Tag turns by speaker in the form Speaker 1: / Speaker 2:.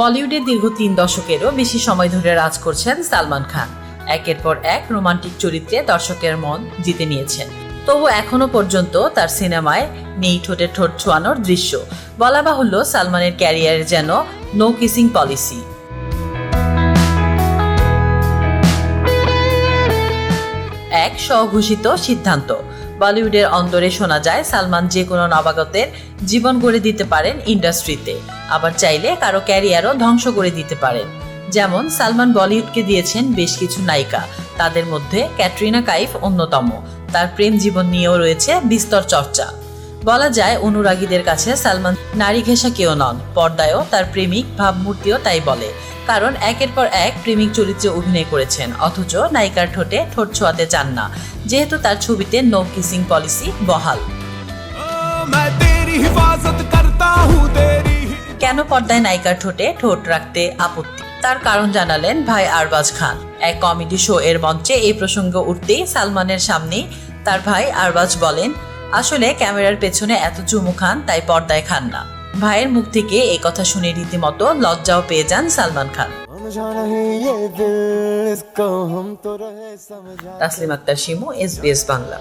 Speaker 1: বলিউডে দীর্ঘ তিন দশকেরও বেশি সময় ধরে রাজ করছেন সালমান খান। একের পর এক রোমান্টিক চরিত্রে দর্শকের মন জিতে নিয়েছেন। তবু এখনও পর্যন্ত তার সিনেমায় নেই ঠোঁটে ঠোঁট ছোঁয়ানোর দৃশ্য। বলা বাহুল্য সালমানের ক্যারিয়ারে যেন নো কিসিং পলিসি এক স্বঘোষিত সিদ্ধান্ত। বলিউডের অন্দরে শোনা যায়, সালমান যে কোনো নবাগতের জীবন গড়ে দিতে পারেন ইন্ডাস্ট্রিতে, আবার চাইলে কারও ক্যারিয়ারও ধ্বংস করে দিতে পারেন। যেমন, সালমান বলিউডকে দিয়েছেন বেশ কিছু নায়িকা, তাদের মধ্যে ক্যাটরিনা কাইফ অন্যতম। তার প্রেম জীবন নিয়েও রয়েছে বিস্তর চর্চা। বলা যায়, অনুরাগীদের কাছে সালমান নারী ঘেঁষা কেউ নন। পর্দায়ও তার প্রেমিক ভাবমূর্তিও তাই বলে। কারণ একের পর এক প্রেমিক চরিত্রে অভিনয় করেছেন, অথচ নায়িকার ঠোঁটে ঠোঁট ছোঁয়াতে চান না। যেহেতু তার ছবিতে নো কিসিং পলিসি বহাল। কেন পর্দায় নায়িকার ঠোঁটে ঠোঁট রাখতে আপত্তি? তার কারণ জানালেন ভাই আরবাজ খান। এক কমেডি শো এর মঞ্চে এই প্রসঙ্গ উঠতেই সালমানের সামনে তার ভাই আরবাজ বলেন আসলে ক্যামেরার পেছনে এত চুমু খান, তাই পর্দায় খান না। ভাইয়ের মুখ থেকে এই কথা শুনে রীতিমতো লজ্জাও পেয়ে যান সালমান খান। তাসলিম আক্তার শিমু এসবিএস বাংলা।